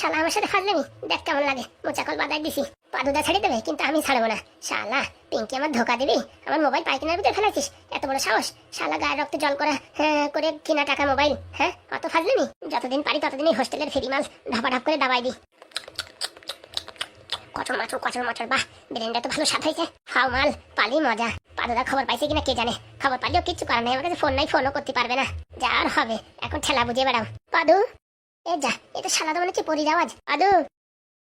শালা আমার সাথে ফাজলামি দেখ কেমন লাগে। মোচাকল বাদায় দিছি। পাদুদা ছেড়ে দেবে কিন্তু আমি ছাড়বো না। শালা পিঙ্কি আমার ধোকা দিবি? আমার মোবাইল পাইকিনার ভিতরে ফেলাছিস এত বড় সাহস? শালা গায়ের রক্তে জল করা হ্যাঁ, করে কিনা টাকা মোবাইল হ্যাঁ? অত ফাজলামি যতদিন পারি ততদিন এই হোস্টেলের ফেরি মাল ধাপা ধাপ করে দাবাই দিই। কচর মাচর কচর মাচর বাহ ব্রেনটা তো ভালো সাথ হয়েছে। হাও মাল পালি মজা। পাদুদা খবর পাইছে কিনা কে জানে? খবর পাইলেও কিচ্ছু করার নেই আমার কাছে ফোন নাই ফোনও করতে পারবে না। যা আর হবে এখন ঠেলা বুঝিয়ে বেড়াও। পাদু এ যা এটা তো মনে হচ্ছে পরি আওয়াজ? আদু,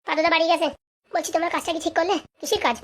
পাদুদা বাড়ি গেছে। বলছি, তোমার কাজটা কি ঠিক করলে? কিসের কাজ?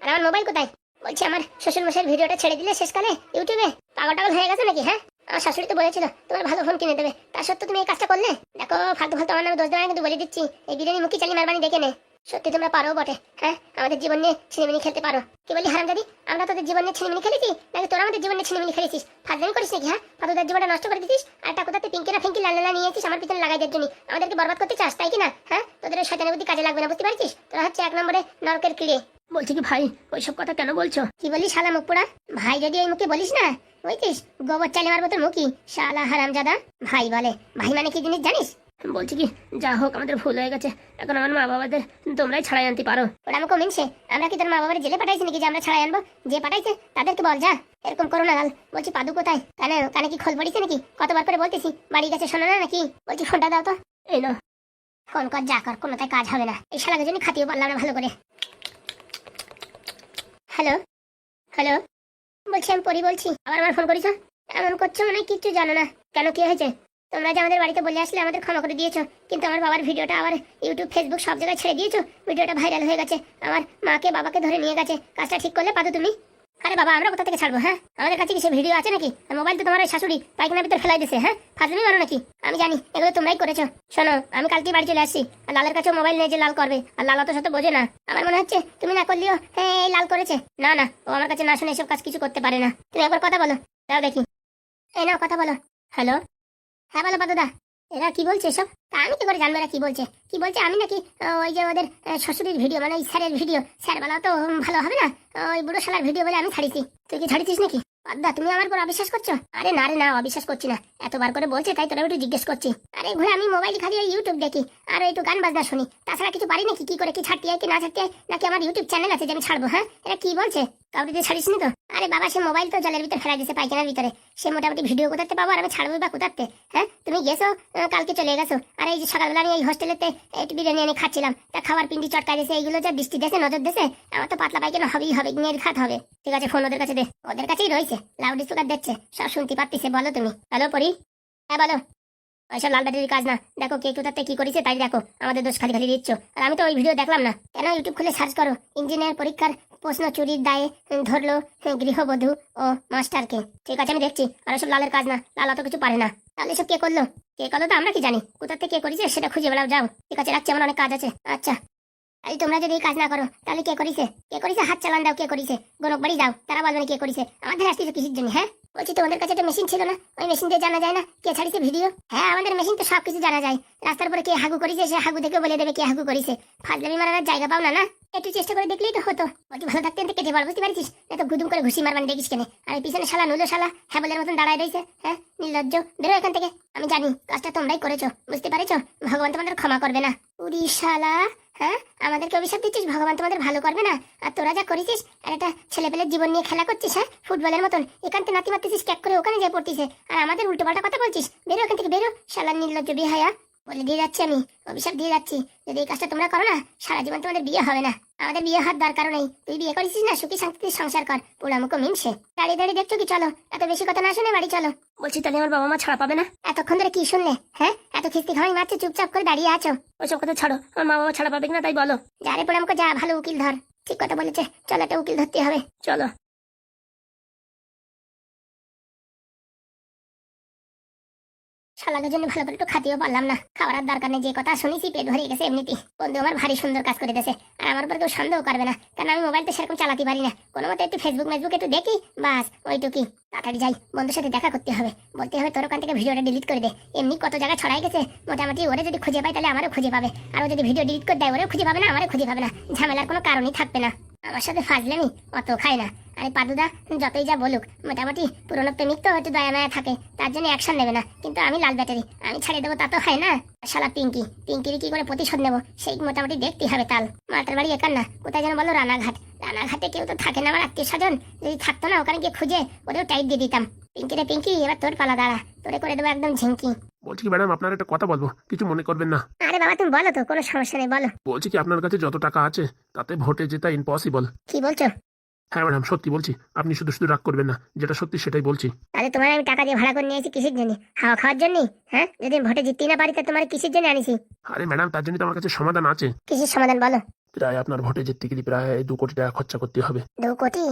আর আমার মোবাইল কোথায়? বলছি, আমার শ্বশুর মশাইয়ের ভিডিওটা ছেড়ে দিলে শেষকালে? ইউটিউবে? পাগল টাগল হয়ে গেছে নাকি হ্যাঁ? আমার শাশুড়ি তো বলেছিল, তোমার ভালো ফোন কিনে দেবে। তার সত্ত্বেও তুমি এই কাজটা করলে? দেখো, ফালতু ফালতু আমার নামে দোষ দেওয়া কিন্তু বলে দিচ্ছি। এই বিরিয়ানি মুখি চালি মারবানি দেখে নে। সত্যি তোমরা পারো বটে হ্যাঁ? আমাদের জীবন নিয়ে ছিনিমিনি খেলতে পারো। কি বলি হারাম দাদি আমরা তোদের জীবন নিয়ে ছিনিমিনি খেলেছি? নাকি তোরা আমাদের জীবন নিয়ে ছিনিমিনি খেলেছিস? ফাজলামি করিস নাকি হ্যাঁ? ফাদুদার জীবনটা নষ্ট করে দিছিস আর টাকুদাতে পিঙ্কি না ফিঙ্কি লাল লালা নিয়েছিস আমার পিছনে লাগাই দেওয়ার জন্য আমাদেরকে বরবাদ করতে চাস তাই কি না? হ্যাঁ? তোদের শয়তানের বুদ্ধি কাজে লাগবে না বুঝতে পারছিস? তোরা হচ্ছে এক নম্বরে নরকের কিড়ে বলছি কি ভাই ওইসব কথা কেন বলছো? কি বলিস শালা মুখ পোড়া? ভাই যদি ওই মুখে বলিস না বুঝছিস? গোবর চালে মারবো তোর মুখি শালা হারামজাদা ভাই বলে। ভাই মানে কি জিনিস জানিস? বলছি কি যা হোক আমাদের ভুল হয়ে গেছে। এখন আমার মা বাবাদের তোমরাই ছাড়াই আনতে পারো। ওরা আমাকে মিনছে। আমরা কি তোর মা বাবার জেলে পাঠাইছি নাকি যে আমরা ছাড়াই আনব? যে পাঠাইছে তাদেরকে বল যা। এরকম করো না লাল। বলছি পাদু কোথায়? কানে কানে কি খোল পড়িছে নাকি? কতবার করে বলতেছি বাড়ি গেছে শোনো না নাকি? বলছি ফোনটা দাও তো। এই না ফোন কর যা কর কোনোটাই কাজ হবে না। এই শালাকে জন্য খাতিও পারলাম না ভালো করে। হ্যালো? হ্যালো? বলছি আমি পরি বলছি। আবার আমার ফোন করেছ এমন করছ মানে কিচ্ছু জানো না। কেন কি হয়েছে? তোমরা যে আমাদের বাড়িতে বলে আসলে আমাদের ক্ষমা করে দিয়েছ, কিন্তু আমার বাবার ভিডিওটা আবার ইউটিউব ফেসবুক সব জায়গায় ছেড়ে দিয়েছ, ভিডিওটা ভাইরাল হয়ে গেছে। আমার মাকে, বাবাকে ধরে নিয়ে গেছে। কাজটা ঠিক করলে পাতো তুমি? আরে বাবা, আমরা কোথা থেকে ছাড়বো হ্যাঁ? আমাদের কাছে কিছু ভিডিও আছে নাকি? মোবাইল তো তোমার ওই শাশুড়ি পায়খানার ভিতর ফেলাই দিছে হ্যাঁ? ফাজলামি মারো নাকি? আমি জানি, এগুলো তোমরাই করেছ। শোনো, আমি কালকেই বাড়ি চলে আসছি। আর লালের কাছেও মোবাইল নিয়ে যে লাল করবে। আর লাল অত শত বোঝে না। আমার মনে হচ্ছে, তুমি না করলেও হ্যাঁ এই লাল করেছে। না না, ও আমার কাছে না শুনে এসব কাজ কিছু করতে পারে না। তুমি একবার কথা বলো দাও দেখি। এই নাও, কথা বলো। হ্যালো? হ্যাঁ বলো পাদুদা। এরা কি বলছে এসব? তা আমি কি করে জানব এরা কি বলছে? কি বলছে? আমি নাকি ওই যে ওদের শ্বশুরের ভিডিও মানে ওই স্যারের ভিডিও। স্যার, বলা তো, ভালো হবে না? ওই বুড়ো সালার ভিডিও বলে আমি ছাড়িছি। তুই কি ছাড়িছিস নাকি? পাদ্দা তুমি আমার উপর অবিশ্বাস করছ? আরে না রে, না, অবিশ্বাস করছি না। এতবার করে বলছে, তাই তোরা একটু জিজ্ঞেস করছি। আরে ঘুরে আমি মোবাইল খালি ওই ইউটিউব দেখি, আর একটু গান বাজনা শুনি। তাছাড়া কিছু পারি নাকি? কি করে, কি ছাড়তে হয় কি না ছাড়তে নাকি আমার ইউটিউব চ্যানেল আছে যে আমি ছাড়বো হ্যাঁ? এটা কি বলছে? কাউকে দিয়ে ছাড়িস নি তো? আরে বাবা, সে মোবাইল তো জলের ভিতরে ফেলা দিয়েছে পায়খানার ভিতরে। সে মোটামুটি ভিডিও কোথাতে পাবো আর আমি ছাড়বো বা কোথাতে? হ্যাঁ? তুমি গেছো? কালকে চলে গেছো? আর এই যে সকালবেলা আমি এই হোস্টেলেতে একটু বিরিয়ানি এনে খাচ্ছিলাম। তা খাবার পিন্ডি চটকা দিয়েছে, এইগুলো যা বৃষ্টি দেশে, নজর দেশে আমার তো পাতলা পায়খানা হবেই, হবে নিয়ে খাত হবে। ঠিক আছে, ফোন ওদের কাছে দে। ওদের কাছেই রয়েছে। লাউড স্পিকার দেখছে, সব শুনতে পারতেছে, বলো তুমি। হ্যালো পরি। হ্যাঁ বলো। ওইসব লাল ব্যাটারির কাজ না। দেখো কে কোথাতে কি করেছে তাই দেখো, আমাদের দোষ খালি খালি দিচ্ছ। আর আমি তো ওই ভিডিও দেখলাম না। কেন ইউটিউব খুলে সার্চ করো? ইঞ্জিনিয়ার পরীক্ষার প্রশ্ন চুরির দায়ে ধরলো গৃহবধূ ও মাস্টারকে। ঠিক আছে, আমি দেখছি। আর ওসব লালের কাজ না। লাল অত কিছু পারে না। তাহলে এসব কে করল? কে করল তো আমরা কি জানি? কোথা থেকে কে করেছে সেটা খুঁজে বেড়াও, যাও। ঠিক আছে, রাখছি, আমার অনেক কাজ আছে। আচ্ছা। এই তোমরা যদি এই কাজ না করো, তাহলে কে করিছে? কে করিছে? হাত চালান দাও, কে করিছে? গোরক বাড়ি যাও, তারা বলবে কে করিছে। আমাদের আসতেছে কিসের জন্য হ্যাঁ? বলছি তোমাদের কাছে একটা মেশিন ছিল না? ওই মেশিন দিয়ে জানা যায় না কে ছাড়িছে ভিডিও? হ্যাঁ আমাদের মেশিন তো সব কিছু জানা যায়। রাস্তার উপরে কে হাগু করিছে, সে হাগু দেখে বলে দেবে কে হাগু করিছে। ফাজলামি মারার জায়গা পাও না না? একটু চেষ্টা করে দেখলেই তো হতো। বলছি, ভালো থাকতে কেটে পড় বুঝতে পারছিস? এত গুদুম করে ঘুষি মারবান দেখিস কেনে? আর পিছনে শালা নুলো শালা হ্যাবলের মতন দাঁড়ায় রয়েছে হ্যাঁ? নির্লজ্জ, বেরো এখান থেকে। আমি জানি, কাজটা তোমরাই করেছ, বুঝতে পারেছো? ভগবান তোমাদের ক্ষমা করবে না। উড়ি শালা হ্যাঁ? আমাদেরকে অভিশাপ দিচ্ছিস, ভগবান তোমাদের ভালো করবে না। আর তোরা যা করেছিস, আর একটা ছেলেপেলের জীবন নিয়ে খেলা করছিস হ্যাঁ? ফুটবলের মতন। এখান থেকে নাতি মারতেছিস ক্যাক করে ওখানে যায় পড়তিছে। আর আমাদের উল্টো পাল্টা কথা বলছিস, বেরো এখান থেকে, বেরো। শালা নির্লজ্জ বিহায়া। বলে, দিয়ে যাচ্ছি আমি। অভিশাপ, দিয়ে যাচ্ছি। যদি এই কাজটা তোমরা করো না, সারা জীবন তোমাদের বিয়ে হবে না। আমাদের বিয়ে হওয়ার দরকার নেই। তুই বিয়ে করেছিস না, সুখী শান্তিতে সংসার কর। পুরা মুখো মিনসে দাঁড়িয়ে দাঁড়িয়ে দেখছ কি? চলো, এত বেশি কথা না শুনে বাড়ি চলো। বলছি, তাহলে আমার বাবা মা ছাড়া পাবে না? এতক্ষণ ধরে কি শুনলে হ্যাঁ? এত খিস্তি খাওয়াই মারছে, চুপচাপ করে দাঁড়িয়ে আছো। ওইসব কথা ছাড়ো, আমার মা বাবা ছাড়া পাবে না তাই বলো। যারে আমাকে যা, ভালো উকিল ধর। ঠিক কথা বলেছে। চলো, একটা উকিল ধরতে হবে। চলো। শালাদের জন্য ভালো করে একটু খাতিও পারলাম না। খাওয়ার দরকার নেই, যে কথা শুনেছি পেট ভরে গেছে এমনিতে বন্ধু আমার ভারী সুন্দর কাজ করে দিয়েছে আর আমার উপর কেউ সন্দেহ করবে না, কারণ আমি মোবাইল তো সেরকম চালাতে পারি না। কোনো মতো একটু ফেসবুক মেসবুক একটু দেখি, বাস, ওইটুকি। তাড়াতাড়ি যাই, বন্ধুর সাথে দেখা করতে হবে। বলতে হবে তোর ওখান থেকে ভিডিওটা ডিলিট করে দে। এমনি কত জায়গায় ছড়াই গেছে, মোটামুটি ওরে যদি খুঁজে পাই তাহলে আমারও খুঁজে পাবে। আর যদি ভিডিও ডিলিট করে দেয়, ওরেও খুঁজে পাবে না, আমারও খুঁজে পাবে না। ঝামেলার কোনো কারণই থাকবে না। আমার সাথে ফাজলামি অত খায় না। আরে পাদুদা, যতই যা বলুক, মোটামুটি পুরনো প্রেমিক তো একটু দয়া মায়া থাকে, তার জন্য অ্যাকশন নেবে না। কিন্তু আমি লাল ব্যাটারি, আমি ছাড়িয়ে দেবো, তা তো হয় না। শালা পিঙ্কি, পিঙ্কির কি করে প্রতিশোধ নেব? সেই মোটামুটি দেখতেই হবে তাল। মাটার বাড়ি একার না, কোথায় যেন বলো রানাঘাট। রানাঘাটে কেউ তো থাকে না আমার আত্মীয় স্বজন যদি থাকতো না, ওখানে গিয়ে খুঁজে, ওদেরও টাইট দিয়ে দিতাম। পিঙ্কি রে পিঙ্কি, এবার তোর পালা দাঁড়া। তোরে করে দেবো একদম ঝিঙ্কি। বলছি কি ম্যাডাম আপনার একটা কথা বলব কিছু মনে করবেন না। আরে বাবা তুমি বলো তো কোনো সমস্যা নেই বলো। বলছি কি আপনার কাছে যত টাকা আছে তাতে ভোটে জেতা ইম্পসিবল কি বলছো? হ্যাঁ ম্যাডাম সত্যি বলছি আপনি শুধু শুধু রাগ করবেন না যেটা সত্যি সেটাই বলছি। তাহলে তোমার আমি টাকা দিয়ে ভাড়া করে নিয়েছি কিসের জন্য? হাওয়া খাওয়ার জন্য হ্যাঁ? যদি ভোটে জিততেই না পারি তা তোমার কিসের জন্য আনিছি? আরে ম্যাডাম তার জন্য তো আমার কাছে সমাধান আছে। কিসের সমাধান বলো। প্রায় আপনার ভোটে জিততে গেলে প্রায় দু কোটি টাকা খরচা করতে হবে। দু কোটি?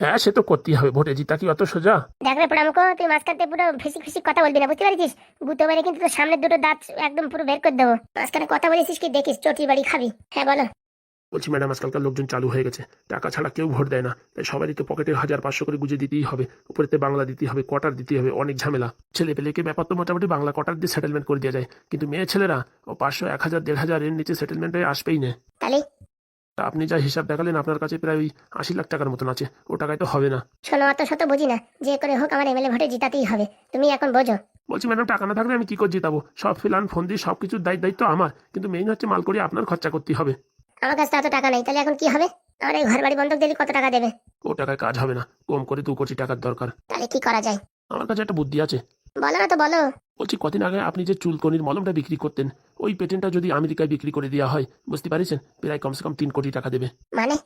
হ্যাঁ সে তো করতেই হবে ভোটে জিতা কি অত সোজা? দেখ রে পোড়ামুখো তুই মাঝখানতে পুরো কথা বলবি না বুঝতে পারছিস? বুঝতে পারে কিন্তু তোর সামনের দুটো দাঁত একদম পুরো বের করে দেবো। মাঝখানে কথা বলেছিস কি দেখিস চটি বাড়ি খাবি। হ্যাঁ বলো। বলছি ম্যাডাম আজকালকার লোকজন চালু হয়ে গেছে। টাকা ছাড়া কেউ ভোট দেয় না। তাই সবারই তো পকেটে হাজার পাঁচশো করে গুজে দিতেই হবে। উপরেতে বাংলা দিতে হবে কোয়ার্টার দিতে হবে অনেক ঝামেলা। ছেলে পেলেকে ব্যাপার তো মোটামুটি বাংলা কোয়ার্টার দিয়ে সেটেলমেন্ট করে দেওয়া যায়। কিন্তু মেয়ে ছেলেরা ও পাঁচশো এক হাজার দেড় হাজার এর নিচে সেটেলমেন্টে আসবেই না। তাহলে তা আপনি যা হিসাব দেখালেন আপনার কাছে প্রায় ওই আশি লাখ টাকার মতন আছে। ও টাকায় তো হবে না। শোনো অত শত বুঝি না। যে করে হোক আমার এমএলএ ভোটে জিতাতেই হবে। তুমি এখন বোঝো। বলছি ম্যাডাম টাকা না থাকলে আমি কি করে জিতাবো? সব ফিলান ফোন দিয়ে সব কিছুর দায়িত্ব দায়িত্ব আমার। কিন্তু মেইন হচ্ছে মাল করে আপনার খরচা করতে হবে। আমার কাছে তো এত টাকা নেই। তাহলে এখন কি হবে? আমার এই ঘর বাড়ি বন্ধক দিলে কত টাকা দেবে? ও টাকায় কাজ হবে না। কম করে দু কোটি টাকার দরকার। তাহলে কি করা যায়? আমার কাছে একটা বুদ্ধি আছে। বলো না তো বলো। বলছি কদিন আগে আপনি যে চুলকনির মলমটা বিক্রি করতেন ওই পেটেন্টটা যদি আমেরিকায় বিক্রি করে দেওয়া হয় বুঝতে পারছেন? প্রায় কমসে কম তিন কোটি টাকা দেবে। মানে?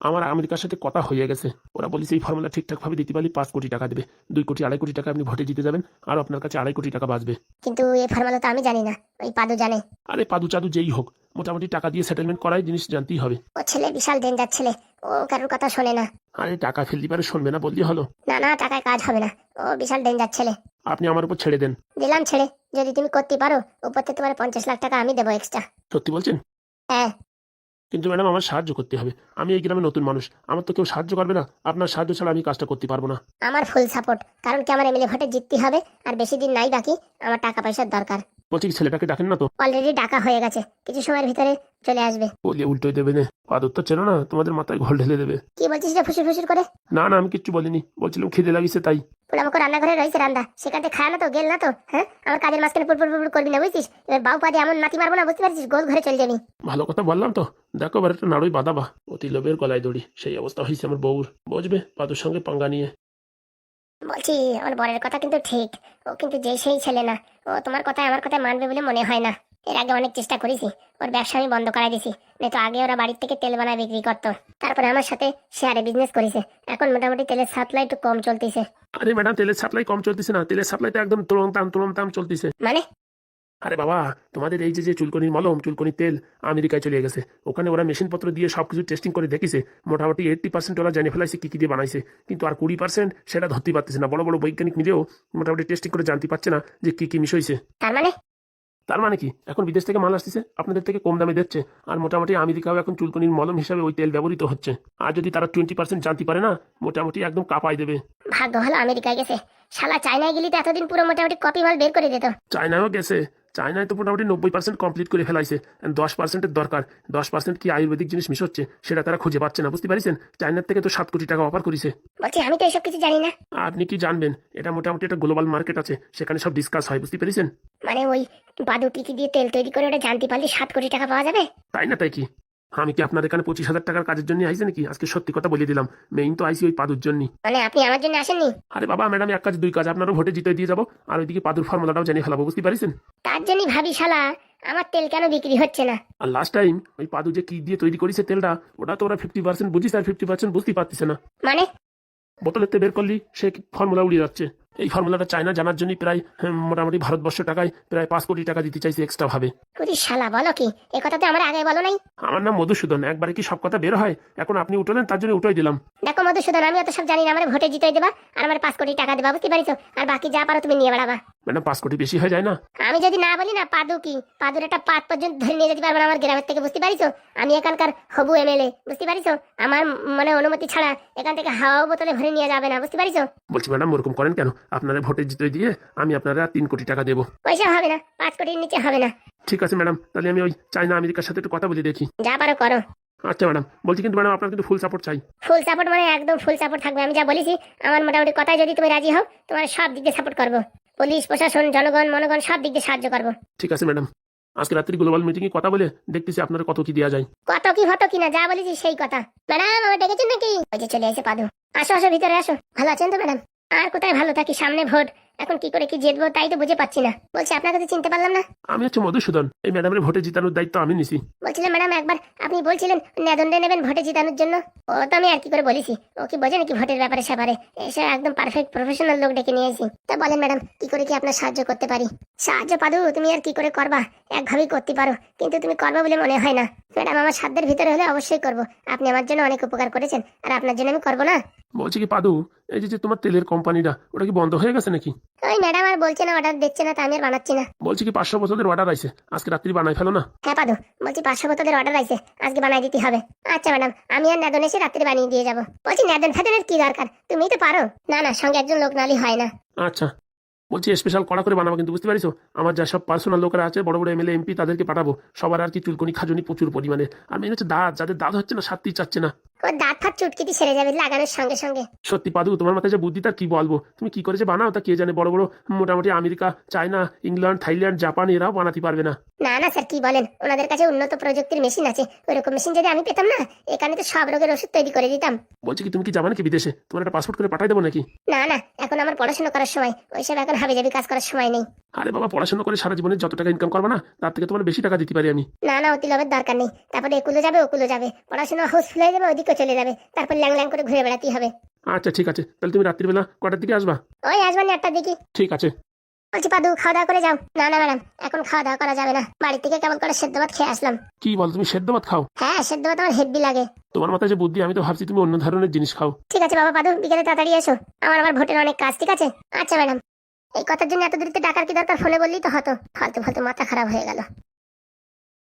আমার আমেরিকার সাথে কথা হয়ে গেছে। ওরা বলিস এই ফর্মুলা ঠিকঠাকভাবে দিতে পারলে পাঁচ কোটি টাকা দেবে। দুই কোটি আড়াই কোটি টাকা আপনি ভোটে জিতে যাবেন আর আপনার কাছে আড়াই কোটি টাকা বাঁচবে। কিন্তু এই ফর্মালা তো আমি জানি না। ওই পাদু জানে। আরে পাদু চাদু যেই হোক মোটামুটি টাকা দিয়ে সেটেলমেন্ট করাই জিনিস জানতেই হবে। ও ছেলে বিশাল ডেঞ্জার ছেলে। ও কারোর কথা শোনে না। আরে টাকা ফেলতে পারে শুনবে না বললেই হলো। না না টাকায় কাজ হবে না। ও বিশাল ডেঞ্জার ছেলে। আপনি আমার উপর ছেড়ে দেন। দিলাম ছেড়ে। যদি তুমি করতে পারো উপর থেকে তোমার পঞ্চাশ লাখ টাকা আমি দেবো এক্সট্রা সত্যি বলছেন? হ্যাঁ। কিন্তু ম্যাডাম, আমার সাহায্য করতে হবে। আমি এই গ্রামে নতুন মানুষ। আমার তো কেউ সাহায্য করবে না। আপনার সাহায্য ছাড়া আমি কাজটা করতে পারব না। আমার ফুল সাপোর্ট কারণ কি আমার এমএলএ ভোটে জিততে হবে, আর বেশি দিন নাই বাকি। আমার টাকা পয়সার দরকার। বলছি ছেলেটাকে ডাকেন না তো? অলরেডি ডাকা হয়ে গেছে। কিছু সময়ের ভিতরে চলে আসবে। বলে উল্টোই দেবে না। পাদর তো চেনো না তোমাদের মাথায় ঘোল ঢেলে দেবে। কি বলছিস রে ফুসুর ফুসুর করে? না না আমি কিচ্ছু বলিনি। বলছিলাম খিদে লাগিছে তাই। পোড়ামুখো রান্নাঘরে রয়েছে রান্দা। সেখান থেকে খায় না তো গেল না তো হ্যাঁ? আমার কাজের মাঝখানে পুরপুর পুরপুর করবি না বুঝছিস? এবার বাউ পাদে এমন নাতি মারবো না বুঝতে পারছিস? গোল ঘরে চলে যাবি। ভালো কথা বললাম তো। দেখো এবার একটা নাড়ুই বাদাবা অতি লোভের গলায় দড়ি। সেই অবস্থা হয়েছে আমার বউর। বুঝবে পাদুর সঙ্গে পাঙ্গা নিয়ে। বলছি আমার বরের কথা কিন্তু ঠিক। ও কিন্তু যে সেই ছেলে না। ও তোমার কথায় আমার কথায় মানবে বলে মনে হয় না। এর আগে অনেক চেষ্টা করেছি। ওর ব্যবসা আমি বন্ধ করাই দিছি। নয়তো আগে ওরা বাড়ির থেকে তেল বানায় বিক্রি করতো। তারপরে আমার সাথে শেয়ারে বিজনেস করেছে। এখন মোটামুটি তেলের সাপ্লাই একটু কম চলতেছে। আরে ম্যাডাম তেলের সাপ্লাই কম চলতেছে না। তেলের সাপ্লাই তো একদম তুলন তাম তুলন তাম চলতেছে। মানে? আরে বাবা তোমাদের এই যে যে চুলকনির মলম চুলকনির তেল আমেরিকায় চলে গেছে। ওখানে ওরা মেশিনপত্র দিয়ে সব কিছু টেস্টিং করে দেখেছে। মোটামুটি এইট্টি পার্সেন্ট ওরা জেনে ফেলাইছে কি কি দিয়ে বানাইছে। কিন্তু আর কুড়ি পার্সেন্ট সেটা ধরতে পারতেছে না। বড় বড় বৈজ্ঞানিক মিলেও মোটামুটি টেস্টিং করে জানতে পারছে না যে কি কি মিশইছে। তার মানে? তার মানে কি? এখন বিদেশ থেকে মাল আসতেছে আপনাদের থেকে কম দামে দিচ্ছে। আর মোটামুটি আমেরিকাও এখন চুলকনির মলম হিসাবে ওই তেল ব্যবহৃত হচ্ছে। আর যদি তারা টোয়েন্টি পার্সেন্ট জানতে পারে না মোটামুটি একদম কাঁপাই দেবে। ভাগ্য ভালো আমেরিকায় গেছে। শালা চায়নায় গেলি তো এতদিন পুরো মোটামুটি কপি মাল বের করে দিত। চায়নাও গেছে। চায়নায় তো মোটামুটি নব্বই পার্সেন্ট কমপ্লিট করে ফেলাইছে। দশ পার্সেন্টের দরকার। দশ পার্সেন্ট কি আয়ুর্বেদিক জিনিস মিশচ্ছে সেটা তারা খুঁজে পাচ্ছে না। বুঝতে পারছেন? চায়নার থেকে তো সাত কোটি টাকা অফার করেছে। বলছি আমি তো এসব কিছু জানি না। আপনি কি জানবেন? এটা মোটামুটি একটা গ্লোবাল মার্কেট আছে সেখানে সব ডিসকাস হয়। বুঝতে পেরেছেন? মানে ওই বাদু টিকি দিয়ে তেল তৈরি করে ওটা জানতে পারলে সাত কোটি টাকা পাওয়া যাবে? তাই না তাই কি? আমি কি আপনার এখানে পঁচিশ হাজার টাকার কাজের জন্য আইসি নাকি? আজকে সত্যি কথা বলে দিলাম। মেইন তো আইসি ওই পাদুর জন্য মানে আপনি আমার জন্য আসেননি? আরে বাবা ম্যাডাম এক কাজ দুই কাজ। আপনারও ভোটে জিতে দিয়ে যাব। আর ওইদিকে পাদুর ফর্মুলাটাও জেনে ফেলাবো বুঝতে পারছেন? তার জন্য ভাবি শালা আমার তেল কেন বিক্রি হচ্ছে না? আর লাস্ট টাইম ওই পাদু যে কি দিয়ে তৈরি করেছে তেলটা ওটা তো ওরা ফিফটি পার্সেন্ট বুঝিস আর ফিফটি পার্সেন্ট বুঝতে পারতেছে না। মানে? বোতলের তে বের করলি সে ফর্মুলা উড়িয়ে যাচ্ছে। এই ফর্মুলাটা চায়না জানার জন্য প্রায় মোটামুটি ভারতবর্ষ টাকায় প্রায় পাঁচ কোটি টাকা দিতে চাইছে এক্সট্রা ভাবে। কুড়ি শালা বলো কি? এ কথা তো আমার আগে বলো নাই। আমার নাম মধুসূদন একবারে কি সব কথা বের হয়? এখন আপনি উঠলেন তার জন্য উঠাই দিলাম। দেখো মধুসূদন আমি অত সব জানি না আমার ভোটে জিতাই দেবা আর আমার পাঁচ কোটি টাকা দেবা বুঝতে পারিছো? আর বাকি যা পারো তুমি নিয়ে বেড়াবা। ম্যাডাম পাঁচ কোটি বেশি হয়ে যায় না? আমি যদি না বলি না পাদু কি? পাদুর একটা পাত পর্যন্ত ধরে নিয়ে যেতে পারব না আমার গ্রামের থেকে বুঝতে পারিছো? আমি এখানকার হবু এমএলএ বুঝতে পারিছো? আমার মানে অনুমতি ছাড়া এখান থেকে হাওয়া বোতলে ভরে নিয়ে যাবে না বুঝতে পারিছো? বলছি ম্যাডাম ওরকম করেন কেন? আপনারা ভোটে জিতে দিয়ে আমি আপনারা তিন কোটি টাকা দেবো। পয়সা হবে না পাঁচ কোটির নিচে হবে না। ঠিক আছে ম্যাডাম তাহলে আমি ওই চায়না আমেরিকার সাথে একটু কথা বলে দেখি। যা পারো করো। আচ্ছা ম্যাডাম বলছি কিন্তু ম্যাডাম আপনার কিন্তু ফুল সাপোর্ট চাই। ফুল সাপোর্ট মানে একদম ফুল সাপোর্ট থাকবে। আমি যা বলেছি আমার মোটামুটি কথায় যদি তুমি রাজি হও তোমার সব দিক দিয়ে সাপোর্ট করব। পুলিশ প্রশাসন জনগণ মনগণ সব দিক দিয়ে সাহায্য করব। ঠিক আছে ম্যাডাম আজকে রাত্রি গ্লোবাল মিটিংয়ে কথা বলে দেখতেছি আপনার কত কি দেওয়া যায়। কত কি হতো কিনা যা বলেছি সেই কথা। ম্যাডাম আমার ডেকেছেন নাকি? ওই যে চলে এসে পাদু। আসো আসো ভিতরে আসো। ভালো আছেন তো ম্যাডাম? আর কোথায় ভালো থাকি সামনে ভোট? এখন কি করে কি জিতবো তাই তো বুঝে পাচ্ছি না। বলছি আপনার তো চিনতে পারলাম না। আমি হচ্ছে মধুসূদন। এই ম্যাডামের ভোটে জিতানোর দায়িত্ব আমি নিছি। বলছিলেন ম্যাডাম একবার আপনি বলছিলেন নেদনডে নেবেন ভোটে জিতানোর জন্য। ও তো আমি আর কি করে বলেছি। ও কি বোঝে নাকি ভোটের ব্যাপারে স্যাপারে? এসে একদম পারফেক্ট প্রফেশনাল লোক ডেকে নিয়ে এসেছি তা বলেন ম্যাডাম কি করে কি আপনার সাহায্য করতে পারি? সাহায্য পাদু তুমি আর কি করে করবা? একভাবেই করতে পারো কিন্তু তুমি করবা বলে মনে হয় না। ম্যাডাম আমার সাধ্যের ভিতরে হলে অবশ্যই করব। আপনি আমার জন্য অনেক উপকার করেছেন আর আপনার জন্য আমি করব না? বলছি কি পাদু এই যে তোমার তেলের কোম্পানিটা ওটা কি বন্ধ হয়ে গেছে নাকি? ওই ম্যাডাম আর বলছে না অর্ডার দিচ্ছে না তা আমি আর বানাচ্ছি না। বলছি কি পাঁচশো বছরের অর্ডার আছে আজকে রাত্রি বানাই ফেলো না? হ্যাঁ পাদু বলছি পাঁচশো বোতলের অর্ডার আছে আজকে বানাই দিতে হবে। আচ্ছা ম্যাডাম আমি আর নাদন এসে রাত্রি বানিয়ে দিয়ে যাব। বলছি নেদন ফেদনের কি দরকার? তুমি তো পারো। না না সঙ্গে একজন লোক নালি হয় না। আচ্ছা। বলছি স্পেশাল কড়া করে বানাবো কিন্তু বুঝতে পারিছো? আমার যা সব পার্সোনাল লোকেরা আছে বড় বড় এমএলএ এমপি তাদেরকে পাঠাবো। সবার আর কি চুলকনি খাজনি প্রচুর পরিমাণে। আর মেন হচ্ছে দাঁত যাদের দাঁত হচ্ছে না সাতটি চাচ্ছে না। দাঁত ফাত চুটকিটি সেরে যাবে লাগানোর সঙ্গে সঙ্গে। সত্যি পাদু তোমার মাথায় যে বুদ্ধি তার কি বলব? তুমি কি করে যে বানাও তা কে জানে? বড় বড় মোটামুটি America China England Thailand Japan এরাও বানাতে পারবে না। না না স্যার কি বলেন? ওনাদের কাছে উন্নত প্রযুক্তির মেশিন আছে। ওইরকম মেশিন যদি আমি পেতাম না এখানে তো সব রোগের ওষুধ তৈরি করে দিতাম। বলছি কি তুমি কি যাবা নাকি বিদেশে? তোমার একটা পাসপোর্ট করে পাঠাই দেবো নাকি? না না এখন আমার পড়াশোনা করার সময়। ওইসব এখন হাবি যাবি কাজ করার সময় নেই। আরে বাবা পড়াশোনা করে সারা জীবনে যত টাকা ইনকাম করবে না তার থেকে তোমার বেশি টাকা দিতে পারি আমি। না না অতি লাভের দরকার নেই। তারপরে একুলো যাবে ওকুলো যাবে। পড়াশোনা হাউসফুল হয়ে যাবে ওদিকে চলে যাবে। তারপর ল্যাং ল্যাং করে ঘুরে বেড়াতে হবে। আচ্ছা ঠিক আছে। তাহলে তুমি রাত্রিবেলা কটার দিকে আসবা? ওই আসবেন আটটার দিকে। ঠিক আছে। বলছি পাদু খাওয়া দাওয়া করে যাও। না না ম্যাডাম এখন খাওয়া দাওয়া করা যাবে না। বাড়ি থেকে কেমন করে সেদ্ধ ভাত খেয়ে আসলাম। কি বল তুমি সেদ্ধ ভাত খাও? হ্যাঁ সেদ্ধ ভাত আমার হেভি লাগে। তোমার মাথায় যে বুদ্ধি আমি তো ভাবছি তুমি অন্য ধরনের জিনিস খাও। ঠিক আছে বাবা পাদু বিকেলে তাড়াতাড়ি এসো। আমার আবার ভোটের অনেক কাজ ঠিক আছে? আচ্ছা ম্যাডাম। এই কথার জন্য এত দেরিতে ডাকার কি দরকার? ফোনে বললেই তো হতো। ফালতু ফালতু মাথা খারাপ হয়ে গেল।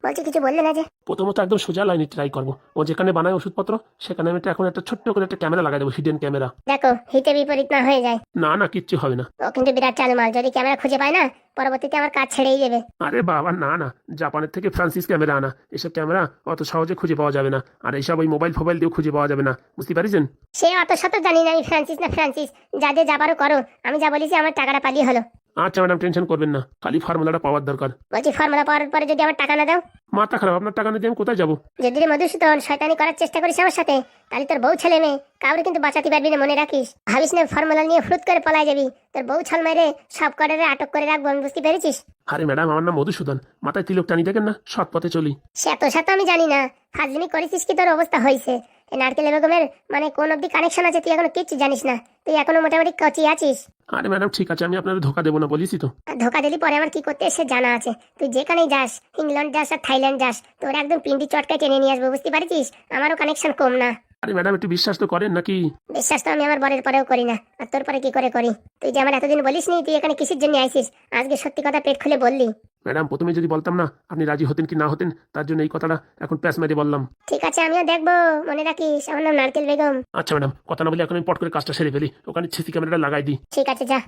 বলছি কিছু বললে না যে? প্রথমত একদম সোজা লাইনে ট্রাই করব। ও যেখানে বানায় ওষুধপত্র সেখানে আমি এখন একটা ছোট্ট করে একটা ক্যামেরা লাগাই দেবো হিডেন ক্যামেরা দেখো হিতে বিপরীত না হয়ে যায়। না না কিচ্ছু হবে না। ও কিন্তু বিরাট চালু মাল। যদি ক্যামেরা খুঁজে পায় না পরবর্তীতে আমার কাজ ছেড়েই যাবে আরে বাবা না না। জাপানের থেকে ফ্রান্সিস ক্যামেরা আনা। এসব ক্যামেরা অত সহজে খুঁজে পাওয়া যাবে না। আর এইসব ওই মোবাইল ফোবাইল দিয়েও খুঁজে পাওয়া যাবে না। বুঝতে পারিছেন? সে অত শত জানি না আমি ফ্রান্সিস না ফ্রান্সিস। যা যে যাবারও করো আমি যা বলেছি আমার টাকাটা পালিয়ে হলো। আচ্ছা ম্যাডাম টেনশন করবেন না। খালি ফর্মুলাটা পাওয়ার দরকার। বলছি ফর্মুলা পাওয়ার পরে যদি আমার টাকা না দাও? মাথা খারাপ। আপনার টাকা না দিয়ে আমি কোথায় যাব? যদি রে মধুসূদন শয়তানি করার চেষ্টা করিস আমার সাথে তাহলে তোর বউ ছেলে মেয়ে কাউরে কিন্তু বাঁচাতে পারবি না মনে রাখিস। ভাবিস না ফর্মুলা নিয়ে ফ্রুত করে পলাই যাবি। তোর বউ ছাল মেরে সব কটারে আটক করে রাখব আমি বুঝতে পেরেছিস? আরে ম্যাডাম আমার নাম মধুসূদন। মাথায় তিলক টানি দেখেন না সৎ পথে চলি। সে এত সাথে আমি জানি না। ফাজলিমি করেছিস কি তোর অবস্থা হয়েছে? এই নারকেল বেগমের মানে কোন অব্দি কানেকশন আছে তুই এখনও কিচ্ছু জানিস না। তুই এখনও মোটামুটি কচি আছিস। আরে ম্যাডাম ঠিক আছে আমি আপনার ধোকা দেবো না বলিসই তো। আর ধোকা দিলি পরে আমার কি করতে এসে জানা আছে। তুই যেখানেই যাস ইংল্যান্ড যাস আর থাইল্যান্ড যাস তোর একদম পিন্ডি চটকায় টেনে নিয়ে আসব বুঝতে পারছিস? আমারও কানেকশন কম না। আরে ম্যাডাম একটু বিশ্বাস তো করেন নাকি? বিশ্বাস তো আমি আমার বরের পরেও করি না। আর তোর পরে কি করে করি? তুই যে আমার এতদিন বলিস নি তুই এখানে কিসের জন্য আইসিস? আজকে সত্যি কথা পেট খুলে বললি। ম্যাডাম প্রথমে যদি বলতাম না আপনি রাজি হতেন কি না হতেন তার জন্য এই কথাটা এখন প্যাস মেরে বললাম। ঠিক আছে আমিও দেখব। মনে রাখিস আমার নাম নারকেল বেগম। আচ্ছা ম্যাডাম কথা না বলে এখন আমি পট করে কাজটা সেরে ফেলি। ওখানে সিসি ক্যামেরাটা লাগাই দিই। ঠিক আছে যা।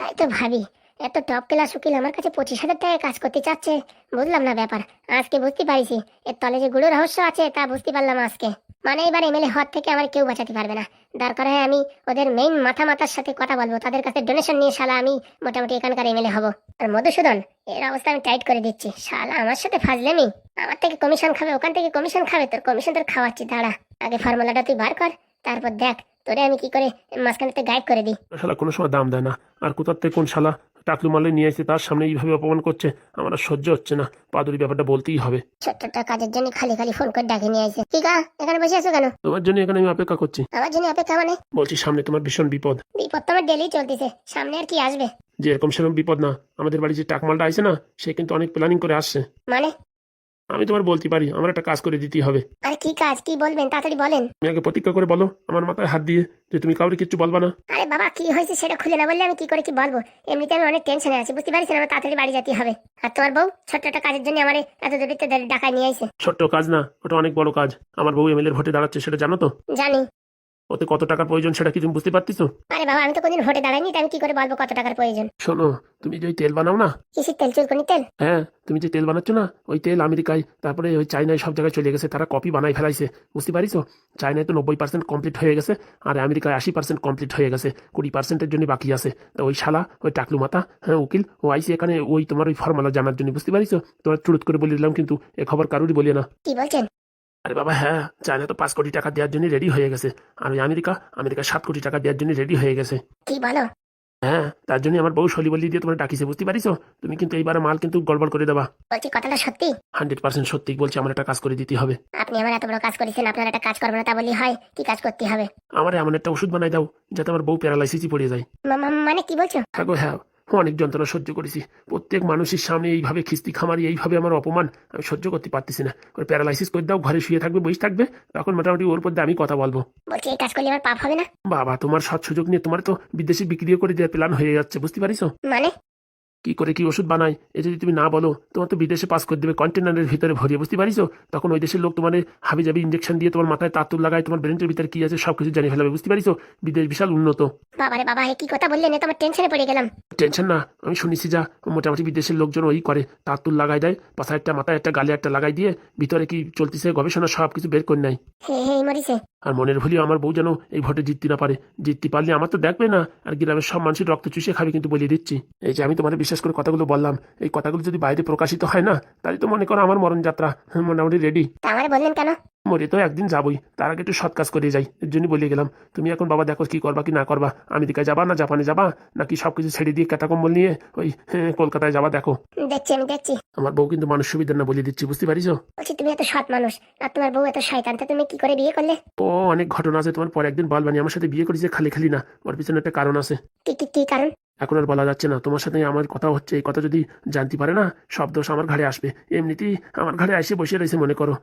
তাই তো ভাবি এত টপ ক্লাস উকিল আমার কাছে পঁচিশ হাজার টাকায় কাজ করতে চাচ্ছে। বুঝলাম না ব্যাপার। আজকে বুঝতে পারিছি এর তলে যে গুলো রহস্য আছে, তা বুঝতে পারলাম আজকে। মানে এবার এমএলএ হওয়ার থেকে আমার কেউ বাঁচাতে পারবে না। দরকার হয় আমি ওদের মেইন মাথা মাথার সাথে কথা বলব। তাদের কাছে ডোনেশন নিয়ে শালা আমি মোটামুটি এখানকার এমএলএ হব। আর মধুসূদন, এর অবস্থা আমি টাইট করে দিচ্ছি। শালা, আমার সাথে ফাজলেমি? আমার থেকে কমিশন খাবে, ওখান থেকে কমিশন খাবে। তোর কমিশন তোর খাওয়াচ্ছি, দাঁড়া। আগে ফর্মুলাটা তুই বার কর, তারপর দেখ, তোরে আমি কি করে মাঝখানে গাইড করে দিই। শালা, কোনো সময় দাম দেয় না। আর কোথার থেকে কোন শালা টাকলু মালে নিয়ে এসে তার সামনে এইভাবে অপমান করছে আমার আর সহ্য হচ্ছে না। পাদুরি ব্যাপারটা বলতেই হবে। ছোট্টটা কাজের জন্য খালি খালি ফোন করে ডাকে নিয়ে আসে কি গা এখানে বসে আছো কেন? তোমার জন্য এখানে আমি অপেক্ষা করছি। আমার জন্য অপেক্ষা মানে? বলছি সামনে তোমার ভীষণ বিপদ। বিপদ তো আমার ডেলি চলতেছে সামনে আর কি আসবে? যে এরকম সেরকম বিপদ না আমাদের বাড়ি যে টাকমালটা আছে না সে কিন্তু অনেক প্ল্যানিং করে আসছে। মানে? আমি তোমার বলতে পারি আমার একটা কাজ করে দিতে হবে। আরে কি কাজ? কি বলবেন? তাড়াতাড়ি বলেন। তুমি আগে প্রতিজ্ঞা করে বলো আমার মাথায় হাত দিয়ে যে তুমি কাউকে কিছু বলবা না। আরে বাবা কি হয়েছে সেটা খুলে না বললে আমি কি করে কি বলব? এমনিতে আমি অনেক টেনশনে আছি বুঝতে পারছেন আমার তাড়াতাড়ি বাড়ি যেতে হবে। আর তোমার বউ ছোট্ট একটা কাজের জন্য আমার এত দূরিতে ডাকায় নিয়ে আইছে। ছোট্ট কাজ না ওটা অনেক বড় কাজ। আমার বউ এমএলএর ভোটে দাঁড়াচ্ছে সেটা জানো তো? জানি। ওতে কত টাকার প্রয়োজন সেটা কি তুমি বুঝতে পারতিস আরে বাবা আমি তো কোনদিন ভোটে দাঁড়াইনি তাই আমি কি করে বলব কত টাকার প্রয়োজন? শোনো তুমি যে ওই তেল বানাও না? কিসের তেল? চুলকনি তেল? হ্যাঁ তুমি যে তেল বানাচ্ছ না ওই তেল আমেরিকায় তারপরে ওই চাইনায় সব জায়গায় চলে গেছে তারা কপি বানাই ফেলাইছে বুঝতে পারিস চাইনায় তো নব্বই পার্সেন্ট কমপ্লিট হয়ে গেছে আর আমেরিকায় আশি পার্সেন্ট কমপ্লিট হয়ে গেছে কুড়ি পার্সেন্টের জন্য বাকি আছে। তো ওই শালা ওই টাকলু মাতা হ্যাঁ উকিল ও আইসি এখানে ওই তোমার ওই ফর্মালা জানার জন্য বুঝতে পারিস তোমার চুরুত করে বলে দিলাম কিন্তু এ খবর কারোরই বলি না। কি বলছেন? আরে বাবা হ্যাঁ চায়না তো পাঁচ কোটি টাকা দেওয়ার জন্য রেডি হয়ে গেছে। আর ওই আমেরিকা আমেরিকা সাত কোটি টাকা দেওয়ার জন্য রেডি হয়ে গেছে। কি বলো? হ্যাঁ তার জন্য আমার বউ সলি বলি দিয়ে তোমার ডাকিছে বুঝতে পারিস তুমি কিন্তু এইবার মাল কিন্তু গড়বড় করে দেবা। বলছি কথাটা সত্যি? হান্ড্রেড পার্সেন্ট সত্যি বলছি আমার একটা কাজ করে দিতে হবে। আপনি আমার এত বড় কাজ করেছেন আপনার একটা কাজ করব না তা বলি হয় কি কাজ করতে হবে? আমার এমন একটা ওষুধ বানাই দাও যাতে আমার বউ প্যারালাইসিসই পড়ে যায়। মানে কি বলছো? হ্যাঁ অনেক যন্ত্রণা সহ্য করেছি। প্রত্যেক মানুষের সামনে এইভাবে খিস্তি খামারি এইভাবে আমার অপমান আমি সহ্য করতে পারতেছি না। ওর প্যারালাইসিস করে দাও ঘরে শুয়ে থাকবে বসে থাকবে তখন মোটামুটি ওর মধ্যে আমি কথা বলব। বলছি এই কাজ করলে আমার পাপ হবে না? বাবা তোমার সৎ সুযোগ নিয়ে তোমার তো বিদেশে বিক্রিও করে দেওয়ার প্ল্যান হয়ে যাচ্ছে বুঝতে পারিস? মানে? কি করে কি ওষুধ বানায় এ যদি তুমি না বলো তোমার তো বিদেশে পাস করে দেবে কন্টেনারের ভিতরে ভরিয়ে বুঝতে পারিস তখন ওই দেশের লোক তোমার হাবি যাবি ইঞ্জেকশন দিয়ে তোমার মাথায় তাতুর লাগায় তোমার ব্রেনের ভিতরে কি আছে সব কিছু জানিয়ে ফেলাবে বুঝতে পারিস বিদেশ বিশাল উন্নত। বাবারে বাবা কি কথা বললেন এ তো আমার টেনশনে পড়ে গেলাম। টেনশন না আমি শুনেছি যা মোটামুটি বিদেশের লোকজন ওই করে তাতুর লাগাই দেয় পাশায় একটা মাথায় একটা গালে একটা লাগাই দিয়ে ভিতরে কি চলতেছে গবেষণা সব কিছু বের করে নেয়। আর মনের ভুলিও আমার বউ যেন এই ভোটে জিততে না পারে। জিততে পারলে আমার তো দেখবে না আর গ্রামের সব মানুষের রক্ত চুষে খাবে কিন্তু বলিয়ে দিচ্ছি। এই যে আমি তোমার বিশ্বাস করে কথাগুলো বললাম। এই কথাগুলো যদি বাইরে প্রকাশিত হয় না, তাহলে তো মনে করো আমার মরণযাত্রা মোটামুটি রেডি তা আমার বললেন কেন? মরে তো একদিন যাবই। তার আগে একটু সৎ কাজ করে যাই। এর জন্য বলে গেলাম তুমি এখন বাবা দেখো কি করবা কি না করবা। আমেরিকায় যাবা না জাপানে যাবা? নাকি সবকিছু ছেড়ে দিয়ে কাটা কম্বল নিয়ে ওই হ্যাঁ, কলকাতায় যাবা দেখো? দেখছি আমি দেখছি। আমার বউ কিন্তু মানুষ সুবিধা না বলে দিচ্ছি বুঝতে পারিস? বলছি তুমি এত সৎ মানুষ আর তোমার বউ এত শয়তান তা তুমি কি করে বিয়ে করলে? ও অনেক ঘটনা আছে। তোমার পরে একদিন বলবানি আমার সাথে বিয়ে করেছে খালি খালি না। ওর পিছনে একটা কারণ আছে। কি কি কি কারণ? এখন আর বলা যাচ্ছে না। তোমার সাথে আমার কথা হচ্ছে এই কথা যদি জানতে পারে না সব দোষ আমার ঘাড়ে আসবে। এমনিতেই আমার ঘাড়ে এসে বসে রয়েছে মনে করো।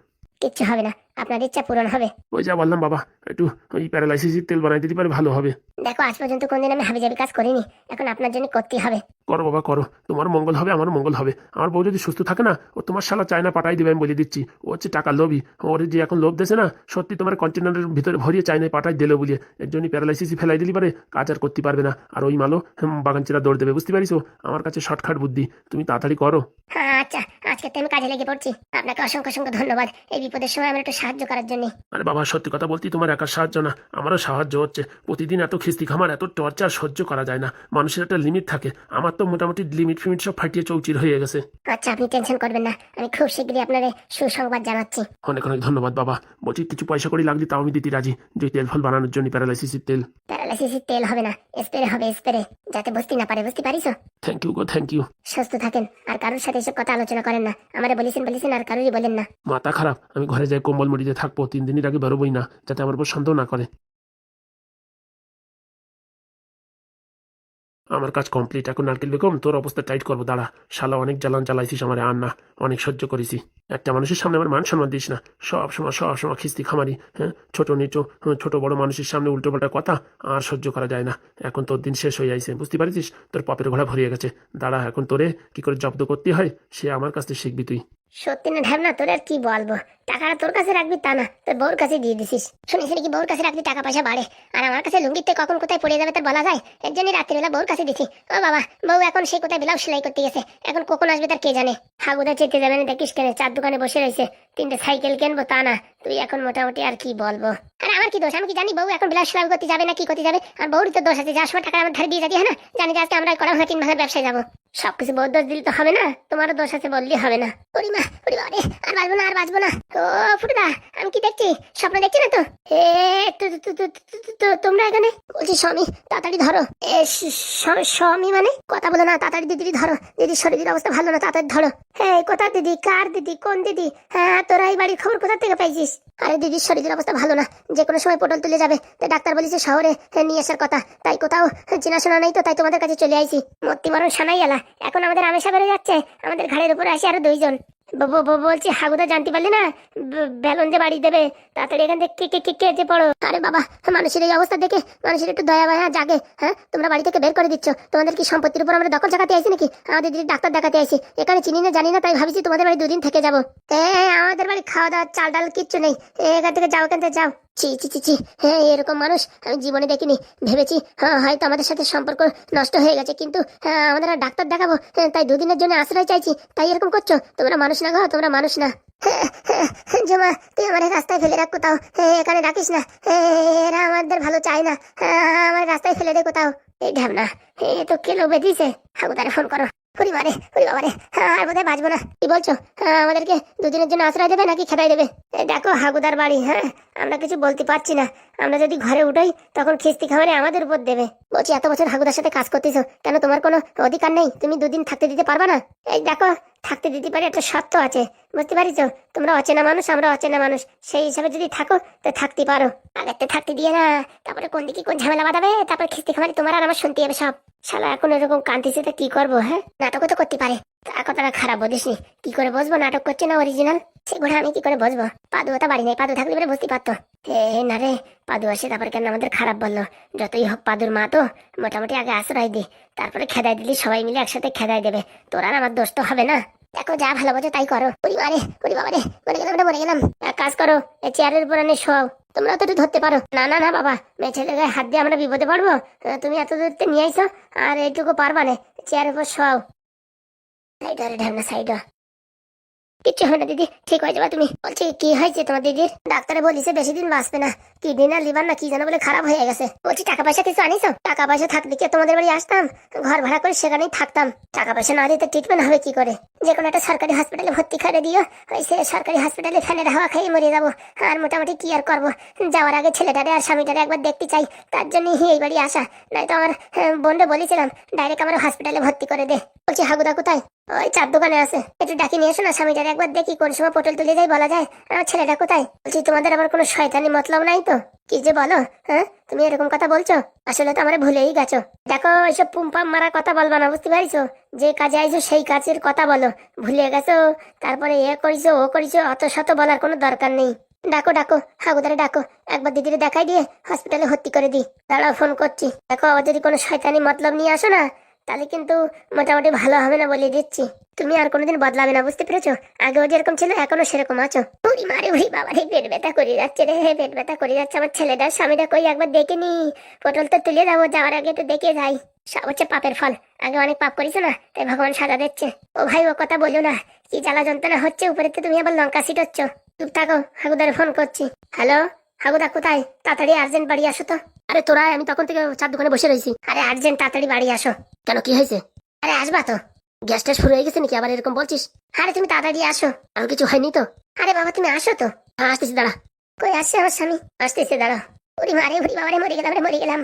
কিচ্ছু হবে না। আপনার ইচ্ছা পূরণ হবে। ওই যা বললাম বাবা একটু ওই প্যারালাইসিসের তেল বানাই দিতে পারে ভালো হবে। দেখো আজ পর্যন্ত কোনদিন আমি হাবিজাবি কাজ করিনি। এখন আপনার জন্য করতেই হবে। করো বাবা করো। তোমার মঙ্গল হবে আমার মঙ্গল হবে। আমার বউ যদি সুস্থ থাকে না ও তোমার শালা চায়না পাঠাই দিবে আমি বলে দিচ্ছি। ও হচ্ছে টাকা লোভী। ওর যে এখন লোভ দেছে না সত্যি তোমার কন্টেনারের ভিতরে ভরিয়ে চায়নায় পাঠাই দিলে বলিয়ে এর জন্য প্যারালাইসিস ফেলাই দিলি পারে কাজ আর করতে পারবে না। আর ওই মালও হুম, বাগান চেরা দৌড় দেবে বুঝতে পারিস আমার কাছে শর্টকাট বুদ্ধি। তুমি তাড়াতাড়ি করো। হ্যাঁ আচ্ছা। আজকে তো আমি কাজে লেগে পড়ছি। আপনাকে অসংখ্য অসংখ্য ধন্যবাদ এই বিপদের সময় আমার একটু সাহায্য করার জন্য। আরে বাবা সত্যি কথা বলতে তোমার একার সাহায্য না আমারও সাহায্য হচ্ছে। প্রতিদিন এত খিস্তি খামার এত টর্চার সহ্য করা যায় না। মানুষের একটা লিমিট থাকে। আমার তো মোটামুটি লিমিট ফিমিট সব ফাটিয়ে চৌচির হয়ে গেছে। আচ্ছা আপনি টেনশন করবেন না। আমি খুব শীঘ্রই আপনার সুসংবাদ জানাচ্ছি। অনেক অনেক ধন্যবাদ বাবা। বলছি কিছু পয়সা করে লাগলে তাও আমি দিতে রাজি। যে তেল ফল বানানোর জন্য প্যারালাইসিসের তেল। প্যারালাইসিসের তেল হবে না। স্প্রে হবে স্প্রে যাতে বুঝতে না পারে। বুঝতে পারিস? থ্যাংক ইউ গো থ্যাংক ইউ সুস্থ থাকেন আর কারোর সাথে এসব কথা আলোচনা করেন না। আমারে বলেছেন বলেছেন আর কারোরই বলেন না। মাথা খারাপ আমি ঘরে যাই কম্বল মুড়িতে থাকব তিন দিনের আগে বেরোবই না যাতে আমার উপর সন্দেহ না করে। আমার কাজ কমপ্লিট এখন নারকেল বেগম, তোর অবস্থা টাইট করব, দাঁড়া। শালা, অনেক জ্বালান চালাইছিস আমার আর না অনেক সহ্য করেছি। একটা মানুষের সামনে আমার মান সম্মান দিস না। সব সময় সব সময় খিস্তি খামারি হ্যাঁ? ছোট, নিচু ছোট, বড় মানুষের সামনে উল্টো পাল্টা কথা আর সহ্য করা যায় না। এখন তোর দিন শেষ হয়ে যাইছে বুঝতে পারিস তোর পাপের ঘোড়া ভরিয়ে গেছে। দাঁড়া, এখন তোরে কি করে জব্দ করতে হয়, সে আমার কাছ থেকে শিখবি তুই। সত্যি না ঢ্যাবনা তোর আর কি বলব? টাকাটা তোর কাছে রাখবি তা না তোর বউর কাছে দিয়ে দিছিস। শুনিস নাকি বউর কাছে রাখবি টাকা পয়সা বাড়ে? আর আমার কাছে লুঙ্গিতে কখন কোথায় পড়ে যাবে তার বলা যায়? এর জন্য রাত্রিবেলা বউর কাছে দিছি। ও বাবা বউ এখন সে কোথায় ব্লাউজ সেলাই করতে গেছে? এখন কখন আসবে তার কে জানে? হাগুদা চেতে যাবে না দেখিস কেন? চার দোকানে বসে রয়েছে। তিনটে সাইকেল কিনবো তা না তুই এখন মোটামুটি আর কি বলব? আর আমার কি দোষ? আমি কি জানি বউ এখন ব্লাউজ সেলাই করতে যাবে না কি করতে যাবে? আর বউরই তো দোষ আছে যার সময় টাকা আমার ধারে দিয়ে যাবি হ্যাঁ না? জানি যে আজকে আমরা করা হয় তিন মাসের ব্যবসায় যাব। সবকিছু বউর দোষ দিলে তো হবে না তোমারও দোষ আছে বললেই হবে না। ওরি মা ওরি বাবা রে, আর বাঁচবো না আর বাঁচবো না। ও, ফুটুদা, আমি কি দেখছি? স্বপ্ন দেখছি না তো? তোমরা এখানে? বলছি, স্বামী, তাড়াতাড়ি ধরো। এ স্বামী মানে? কথা বলো না, তাড়াতাড়ি দিদি ধরো। দিদির শরীরের অবস্থা ভালো না, তাড়াতাড়ি ধরো। হ্যাঁ কোথা দিদি? কার দিদি? কোন দিদি? হ্যাঁ তোরা এই বাড়ির খবর কোথা থেকে পাইছিস? আরে, দিদির শরীরের অবস্থা ভালো না। যে কোনো সময় পটল তুলে যাবে। তাই ডাক্তার বলেছে শহরে নিয়ে আসার কথা। তাই কোথাও চেনাশোনা নেই তো, তাই তোমাদের কাছে চলে আইছি। মত্তি মরণ সানাই এলা এখন আমাদের আমেশা বেড়ে যাচ্ছে। আমাদের ঘাড়ের উপরে আসে আরও দুইজন। বলছি, হাগুদা জানতে পারলি না? বেলন যে বাড়ি দেবে, তাড়াতাড়ি এখান থেকে কে কে কেটে পড়ো। আরে বাবা, মানুষের এই অবস্থা দেখে মানুষের একটু দয়া মায়া জাগে হ্যাঁ? তোমরা বাড়ি থেকে বের করে দিচ্ছ। তোমাদের কি সম্পত্তির উপর আমরা দখল জাগাতে আইছি নাকি? আমাদের দিদি ডাক্তার দেখাতে আইছি। এখানে চিনি না জানি না, তাই ভাবছি তোমাদের বাড়ি দুদিন থেকে যাব। হ্যাঁ আমাদের বাড়ি খাওয়া দাওয়া চাল ডাল কিচ্ছু নেই। এখান থেকে যাও, এখান থেকে যাও। ছি ছি ছি ছি। হ্যাঁ এরকম মানুষ আমি জীবনে দেখিনি। ভেবেছি হ্যাঁ হয়তো আমাদের সাথে সম্পর্ক নষ্ট হয়ে গেছে কিন্তু হ্যাঁ, আমাদের ডাক্তার দেখাবো। হ্যাঁ, তাই দুদিনের জন্য আশ্রয় চাইছি। তাই এরকম করছ? তোমরা মানুষ না গো তোমরা মানুষ না। জমা তুই আমার রাস্তায় ফেলে রাখ কোথাও। এখানে রাখিস না। এরা আমাদের ভালো চায় না। আমার রাস্তায় ফেলে দে কোথাও। এই ঢ্যাবনা এ তো কেলো বেঁধিয়েছে হাগুদারে ফোন করো। হরি মারে হরি বাবারে হ্যাঁ, আর বোধহয় বাঁচবো না। কি বলছো? হ্যাঁ, আমাদেরকে দুদিনের জন্য আশ্রয় দেবে নাকি খেদাই দেবে? দেখো হাগুদার বাড়ি হ্যাঁ আমরা কিছু বলতে পারছি না। আমরা যদি ঘরে উঠাই তখন খিস্তি খাবারে আমাদের উপর দেবে। বলছি এত বছর হাগুদার সাথে কাজ করতেছো কেন তোমার কোনো অধিকার নেই? তুমি দুদিন থাকতে দিতে পারবা না? এই দেখো থাকতে দিতে পারি, একটা সত্য আছে। বুঝতে পারিস তোমরা অচেনা মানুষ, আমরা অচেনা মানুষ। সেই হিসাবে যদি থাকো, তো থাকতে পারো। আগের তো থাকতে দিয়ে না। তারপরে কোন দিকে কোন ঝামেলা বাঁধাবে? তারপরে খিস্তি খামারি তোমার আর আমার শুনতে হবে সব। শালা, এখন এরকম কান্তিছে তো কি করব হ্যাঁ? নাটকও তো করতে পারে। তা কথাটা খারাপ বলিস কি করে বসবো? নাটক করছে না অরিজিনাল সেগুলো আমি কি করে বসবো? পাদু তো বাড়ি নেই পাদু থাকলে পরে বুঝতে পারতো হে না রে পাদু আসে তারপরে কেন আমাদের খারাপ বলল? যতই হোক পাদুর মা তো, মোটামুটি আগে আশ্রয় দি। তারপরে খেদাই দিলি, সবাই মিলে একসাথে খেদাই দেবে। তোর আর আমার দোষ তো হবে না। দেখো, যা ভালো বোঝো তাই করো। পরিবারে পরিবারে মরে গেলাম রে মরে গেলাম। এক কাজ করো এই চেয়ারের উপর এনে শোয়াও। তোমরা তো ধরতে পারো। না না না, বাবা মেয়ে ছেলে গায়ে হাত দিয়ে আমরা বিপদে পড়ব? তুমি এত দূরতে নিয়ে আইছো আর এইটুকু পারবা না। চেয়ারের উপর শোয়াও। সাইড আরে ঢামনা সাইড। কিচ্ছু হয় না, দিদি। ঠিক হয়ে যাবে তুমি? বলছি, কি হয়েছে তোমার দিদির? ডাক্তারে বলিছে বেশি দিন বাঁচবে না। কিডনি না লিভার না কি জানো বলে খারাপ হয়ে গেছে। বলছি টাকা পয়সা কিছু আনিছো? টাকা পয়সা থাকলে কি তোমাদের বাড়ি আসতাম? ঘর ভাড়া করে সেখানেই থাকতাম। টাকা পয়সা না দিতে ট্রিটমেন্ট হবে কি করে? যে কোনো একটা সরকারি হসপিটালে ভর্তি করে দিও। ওই সে সরকারি হসপিটালে ফ্যানের হাওয়া খেয়ে মরে যাব। আর মোটামুটি কি আর করব? যাওয়ার আগে ছেলেটারে আর স্বামীটারে একবার দেখতে চাই। তার জন্যই এই বাড়ি আসা। নয়তো আমার হ্যাঁ, বোনরে বলেছিলাম ডাইরেক্ট আমার হসপিটালে ভর্তি করে দে। বলছি হাগুদা কোথায়? ওই চার দোকানে আছে। একটু ডাকি নিয়ে এসো না স্বামীটারে একবার দেখি কোন সময় পটল তুলে যাই বলা যায়। আমার ছেলেটা কোথায়? বলছি তোমাদের আবার কোনো শয়তানি মতলব নাই তো? কি যে বলো হ্যাঁ? তুমি এরকম কথা বলছো? আসলে তো আমার ভুলেই গেছো। দেখো এইসব পুম্পাম মারার কথা বলবা না, বুঝতে পারিছো? যে কাজে আইছো, সেই কাজের কথা বলো। ভুলে গেছো? তারপরে এ করিছো, ও করিছো, অত শত বলার কোনো দরকার নেই। ডাকো ডাকো, হাগুদারে ডাকো। একবার দিদিরে দেখাই দিয়ে হসপিটালে ভর্তি করে দিই। দাঁড়াও, ফোন করছি। দেখো আবার যদি কোনো শয়তানি মতলব নিয়ে আসো না তাহলে কিন্তু মোটামুটি ভালো হবে না বলে দিচ্ছি। তুমি আর কোনোদিন বদলাবে না, বুঝতে পেরেছ? আগেও যেরকম ছিল এখনও সেরকম আছো। উড়ি মারে উড়ি বাবা রে, পেট ব্যথা করে যাচ্ছে রে, হে পেট ব্যথা করে যাচ্ছে। আমার ছেলেটার স্বামীটা কই? একবার দেখে নি। পটল তো তুলে যাব যাওয়ার আগে তো দেখে যাই। সব হচ্ছে পাপের ফল। আগে অনেক পাপ করেছ না? তাই ভগবান সাজা দিচ্ছে। ও ভাই, ও কথা বলো না। কি জ্বালা যন্ত্রণা হচ্ছে? উপরে তুমি আবার লঙ্কা সিটোচ্ছ চুপ থাকো, হাগুদারে ফোন করছি। হ্যালো? হাগুদা কোথায় তাড়াতাড়ি আর্জেন্ট বাড়ি আসো তো। আরে তোরা, আমি তখন থেকে চার দোকানে বসে রয়েছি। আরে আর্জেন্ট তাড়াতাড়ি বাড়ি আসো। কেন, কি হয়েছে? আরে আসবা তো। গ্যাস ট্যাস ফুরে গেছে নাকি? আবার এরকম বলছিস? আরে তুমি তাড়াতাড়ি আসো। আর কিছু হয়নি তো। আরে বাবা, তুমি আসো তো। হ্যাঁ আসতেছি, দাঁড়া। কই আসছে আমার স্বামী? আসতেছে দাঁড়া ওরে মারে ওরে বাবারে মরে গেলাম রে, মরে গেলাম।